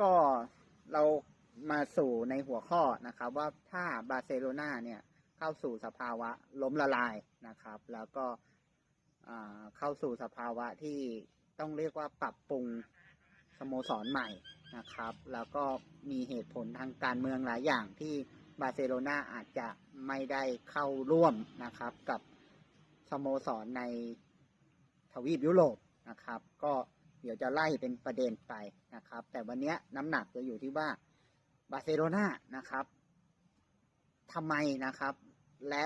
ก็เรามาสู่ในหัวข้อนะครับ ว่าถ้าบาร์เซโลนาเนี่ยเข้าสู่สภาวะล้มละลายนะครับ แล้วก็เข้าสู่สภาวะที่ต้องเรียกว่าปรับปรุงสโมสรใหม่นะครับ แล้วก็มีเหตุผลทางการเมืองหลายอย่างที่บาร์เซโลนาอาจจะไม่ได้เข้าร่วมนะครับกับสโมสรในทวีปยุโรปนะครับ ก็ เดี๋ยวจะไล่เป็นประเด็นไปนะครับ แต่วันนี้น้ำหนักจะอยู่ที่ว่าบาร์เซโลนานะครับทำไมนะครับ และ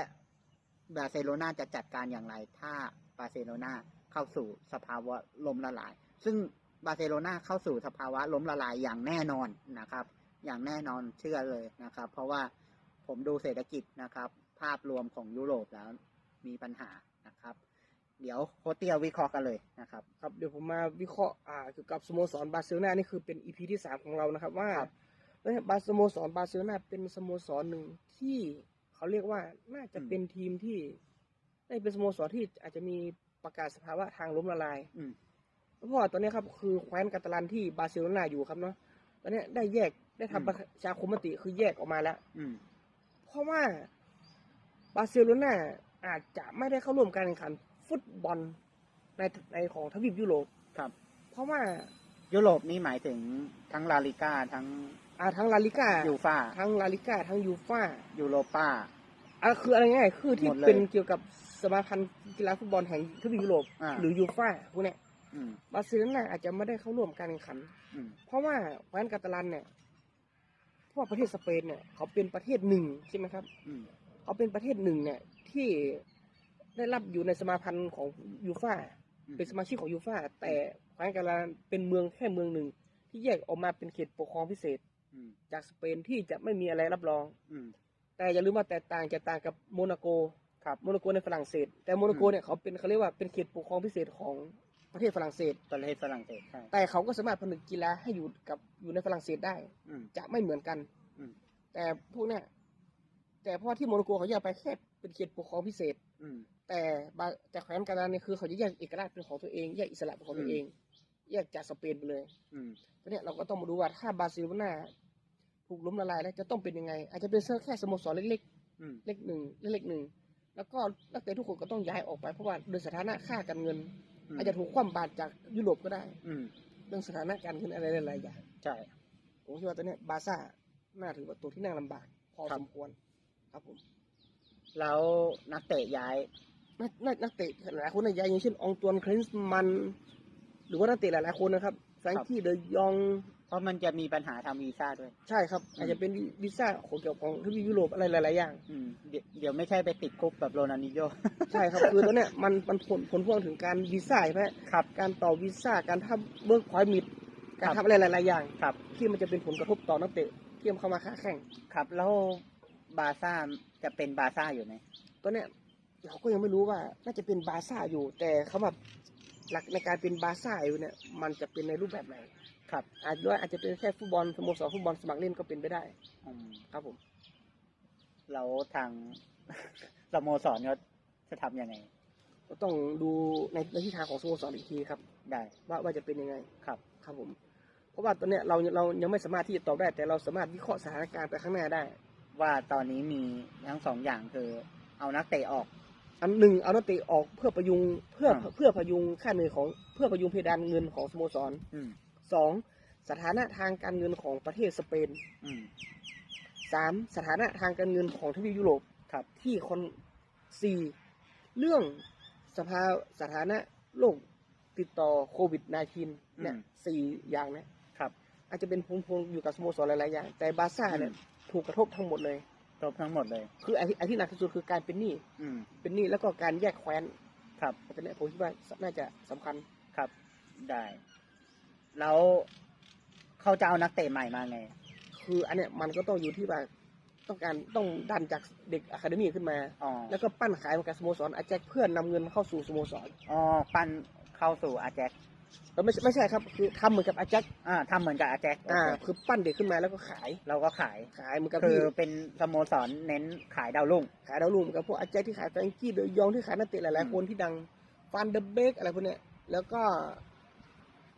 บาร์เซโลนาจะจัดการอย่างไร ถ้าบาร์เซโลนาเข้าสู่สภาวะล้มละลาย ซึ่งบาร์เซโลนาเข้าสู่สภาวะล้มละลายอย่างแน่นอนนะครับ อย่างแน่นอนเชื่อเลยนะครับ เพราะว่าผมดูเศรษฐกิจนะครับ ภาพรวมของยุโรปแล้วมีปัญหานะครับ เดี๋ยวโคชเตียวิเคราะห์กันเลยนะครับครับเดี๋ยวผมมาวิเคราะห์อ่าเกี่ยวกับสโมสรบาร์เซโลนานี่คือเป็นอีพีที่สามของเรานะครับว่าครับแล้วบาร์สโมสรบาร์เซโลนาเป็นสโมสรหนึ่งที่เขาเรียกว่าน่าจะเป็นทีมที่ได้เป็นสโมสรที่อาจจะมีประกาศสภาวะทางล้มละลายอืมเพราะว่าตอนนี้ครับคือแคว้นกาตาลันที่บาร์เซโลนาอยู่ครับเนาะตอนนี้ได้แยกได้ทำประชาคมมติคือแยกออกมาแล้วอืมเพราะว่าบาร์เซโลนาอาจจะไม่ได้เข้าร่วมการแข่งขัน ฟุตบอลในในของทวีปยุโรปครับ เพราะว่ายุโรปนี่หมายถึงทั้งลาลิก้าทั้งอ่าทั้งลาลิก้ายูฟ่าทั้งลาลิก้าทั้งยูฟ่ายูโรป้าอะคืออะไรง่ายๆคือที่หมดเลยเป็นเกี่ยวกับสมาพันธ์กีฬาฟุตบอลแห่งทวีปยุโรปอ่าหรือยูฟ่าพวกเนี้ยอืมบาร์เซโลนาอาจจะไม่ได้เข้าร่วมการแข่งขันอืมเพราะว่าแคว้นกาตาลันเนี่ยเพราะว่าประเทศสเปนเนี่ยเขาเป็นประเทศหนึ่งใช่ไหมครับอืมเขาเป็นประเทศหนึ่งเนี่ยที่ ได้รับอยู่ในสมาพันธ์ของยูฟ่าอืมเป็นสมาชิกของยูฟ่าแต่แคว้นกาตาลันเป็นเมืองแค่เมืองหนึ่ง ที่แยกออกมาเป็นเขตปกครองพิเศษอืมจากสเปนที่จะไม่มีอะไรรับรองอืมแต่อย่าลืมว่าแตกต่างจะต่างกับโมนาโกครับโมนาโกในฝรั่งเศส แต่โมนาโกอืมเนี่ยเขาเป็นเขาเรียกว่าเป็นเขตปกครองพิเศษของประเทศฝรั่งเศสประเทศฝรั่งเศสใช่แต่เขาก็สามารถผนึกกีฬาให้อยู่กับอยู่ในฝรั่งเศสได้อืมจะไม่เหมือนกันอืมแต่พวกเนี้ยแต่เพราะว่าที่โมนาโกเขาแยกไปแค่เป็นเขตปกครองพิเศษอืม แต่บาแต่แคว้นกาตาลันเนี่ยคือเขาจะแยกเอกราชเป็นของตัวเองแยกอิสระเป็นของตัวเอง แยกจากสเปนไปเลยอืมทีเนี้ยเราก็ต้องมาดูว่าถ้าบาร์เซโลนาถูกล้มละลายแล้วจะต้องเป็นยังไง อาจจะเป็นแค่สโมสรเล็กอืมๆเล็กหนึ่งเล็กๆหนึ่งแล้วก็นักเตะทุกคนก็ต้องย้ายออกไปเพราะว่าโดยสถานะค่าการเงิน อาจจะถูกคว่ำบาตรจากยุโรปก็ได้ อืมเรื่องสถานะการเงินอะไรหลายๆอย่างใช่ผมคิดว่าตอนเนี้ยบาร์ซ่าน่าถือว่าตัวที่นั่งลำบาก พอครับสมควร ครับผม แล้วนักเตะย้าย นักนักนักเตะหลายคนในย้ายอย่างเช่นอองตวนคลินส์มัน หรือว่านักเตะหลายๆคนนะครับแฟรงกี้เดยอง เพราะมันจะมีปัญหาทำวีซ่าด้วย ใช่ครับอืมอาจจะเป็นวีซ่าของเกี่ยวของทวีปยุโรปอะไรหลายๆอย่างอืมเดี๋ยวเดี๋ยวไม่ใช่ไปติดคุกแบบโรนัลดินโญ่ใช่ครับ คือตอนเนี้ยมันมันผลผลพวงถึงการวีซ่าใช่ไหมครับการต่อวีซ่าการทำเบิร์กพอยต์มิดการครับทำอะไรหลายๆอย่างครับที่มันจะเป็นผลกระทบต่อนักเตะที่เข้ามาค้าแข่งครับ แล้วบาร์ซ่าจะเป็นบาร์ซ่าอยู่ไหมตอนเนี้ย เราก็ยังไม่รู้ว่าน่าจะเป็นบาร์ซ่าอยู่ แต่เขาแบบหลักในการเป็นบาร์ซ่าอยู่เนี่ยมันจะเป็นในรูปแบบไหน ครับอาจจะว่าอาจจะเป็นแค่ฟุตบอลสโมสรฟุตบอลสมัครเล่นก็เป็นไปได้ อืมครับผมแล้วทาง สโมสรก็จะทำยังไง ก็ต้องดูในในทิศทางของสโมสรอีกทีครับ ได้ ว่าว่าจะเป็นยังไงครับ ครับผม เพราะว่าตอนเนี้ยเราเรายังไม่สามารถที่จะตอบได้ แต่เราสามารถวิเคราะห์สถานการณ์ไปข้างหน้าได้ ว่าตอนนี้มีทั้งสองอย่างคือ เอานักเตะออก อันหนึ่งเอานักเตะออกเพื่อประยุงเพื่ออ่าเพื่อพยุงค่าเหนื่อยของเพื่อพยุงเพดานเงินของสโมสรอืมสองสถานะทางการเงินของประเทศสเปนอืมสามสถานะทางการเงินของทวีปยุโรปครับที่คนสี่เรื่องสภาสถานะโรคติดต่อโควิด -19 เนี่ยสี่อย่างเนี่ยครับ อาจจะเป็นพวงพวงๆอยู่กับสโมสรหลายๆอย่าง แต่บาร์ซ่าเนี่ยอืมถูกกระทบทั้งหมดเลย ครบทั้งหมดเลย คือไอ้ที่ไอ้ที่หนักที่สุดคือการเป็นหนี้อืม เป็นหนี้แล้วก็การแยกแคว้นครับ อันนี้ผมคิดว่าน่าจะสำคัญ ครับ ได้ แล้วเขาจะเอานักเตะใหม่มาไง คืออันเนี้ยมันก็ต้องอยู่ที่ว่าต้องการต้องดันจากเด็กอะคาเดมี่ขึ้นมา อ๋อ แล้วก็ปั้นขายมากับสโมสรอาจจะเพื่อนำเงินเข้าสู่สโมสร อ๋อ ปั้นเข้าสู่อาแจ็ค เออไม่ใช่ไม่ใช่ครับ คือทำเหมือนกับอาแจ็คอ่าทำเหมือนกับอาแจ็คอ่าโอเคคือปั้นเด็กขึ้นมาแล้วก็ขายเราก็ขาย ขายเหมือนกับคืที่อเป็นสโมสรเน้นขายดาวรุ่ง ขายดาวรุ่งเหมือนกับพวกอาแจ็คที่ขายแฟรงกี้เดยองที่ขายนักเตะหลายอืม ๆคนที่ดังฟันเดอร์เบกอะไรพวกเนี้ยแล้วก็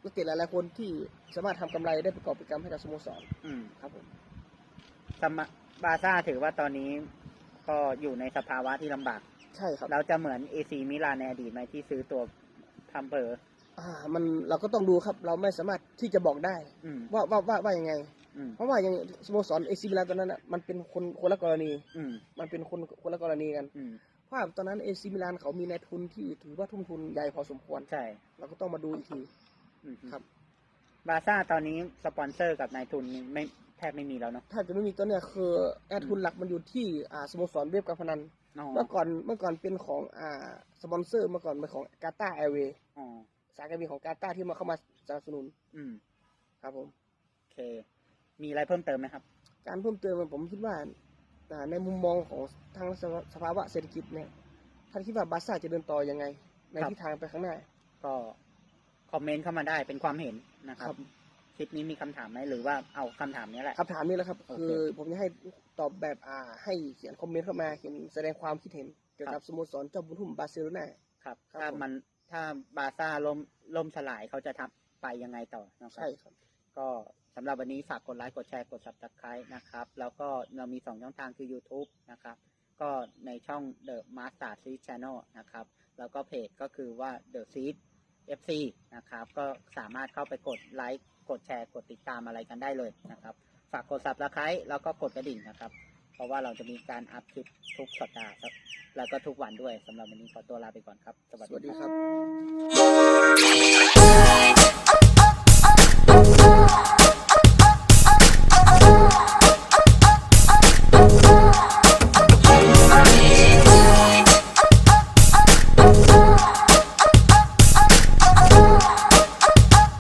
นักเตะหลายๆคนที่สามารถทำกำไรได้ประกอบกิจกรรมให้กับสโมสรอืมครับผมสมะบาร์ซ่าถือว่าตอนนี้ก็อยู่ในสภาวะที่ลำบาก ใช่ครับ เราจะเหมือนเอซีมิลานในอดีตไหมที่ซื้อตัวทำเผลอ อ่า มันเราก็ต้องดูครับ เราไม่สามารถที่จะบอกได้ อืม ว่าว่าว่าว่ายังไง อืม เพราะว่าอย่างสโมสรเอซิมิลานตอนนั้นอะมันเป็นคนคนละกรณี อืม มันเป็นคนคนละกรณีกันอืม เพราะว่าตอนนั้นเอซิมิลานเขามีนายทุนที่ถือว่าทุ่มทุนใหญ่พอสมควร ใช่เราก็ต้องมาดูอีกที อืมครับ บาร์ซ่าตอนนี้สปอนเซอร์กับนายทุนนี่ไม่แทบไม่มีแล้วเนาะถ้าจะไม่มีตัวเนี้ยคือแอดทุนหลักมันอยู่ที่อ่าสโมสรเว็บการพนัน อ๋อเมื่อก่อนเมื่อก่อนเป็นของอ่าสปอนเซอร์เมื่อก่อนเป็นของกาตาแอร์เวย์อ๋อ สายการบินของกาตาที่มาเข้ามาสนับสนุนอืมครับผม โอเค มีอะไรเพิ่มเติมไหมครับ การเพิ่มเติมผมคิดว่าอ่าในมุมมองของทางสภาสภาวะเศรษฐกิจเนี่ยท่านคิดว่าบาร์ซ่าจะเดินต่อยังไง ในครับ ทิศทางไปข้างหน้า ก็คอมเมนต์เข้ามาได้เป็นความเห็นนะครัครับบคลิปนี้มีคำถามไหมหรือว่าเอาคำถามนี้แหละ คำถามนี้แหละครับ โอเคคือผมจะให้ตอบแบบอ่า ให้เขียนคอมเมนต์เข้ามาเขียนแสดงความคิดเห็นเกี่ยวครักับบสโมสรเจ้าบุญทุ่มบาร์เซโลนา ครับ ครับถ้าผม มัน ถ้าบาร์ซ่าล่มล่มสลายเขาจะทำไปยังไงต่อนะครัใช่บ ครับ ก็สำหรับวันนี้ฝากกดไลค์กดแชร์กด subscribe นะครับ แล้วก็เรามี 2 ช่องทางคือ YouTube นะครับ ก็ในช่อง The Master Seed Channel นะครับ แล้วก็เพจก็คือว่า The Seed FC นะครับ ก็สามารถเข้าไปกดไลค์กดแชร์กดติดตามอะไรกันได้เลยนะครับ ฝากกด subscribe แล้วก็กดกระดิ่งนะครับ เพราะว่าเราจะมีการอัพคลิปทุกสัปดาห์ครับ แล้วก็ทุกวันด้วยสำหรับวันนี้ขอตัวลาไปก่อนครับ สวัสดีครับ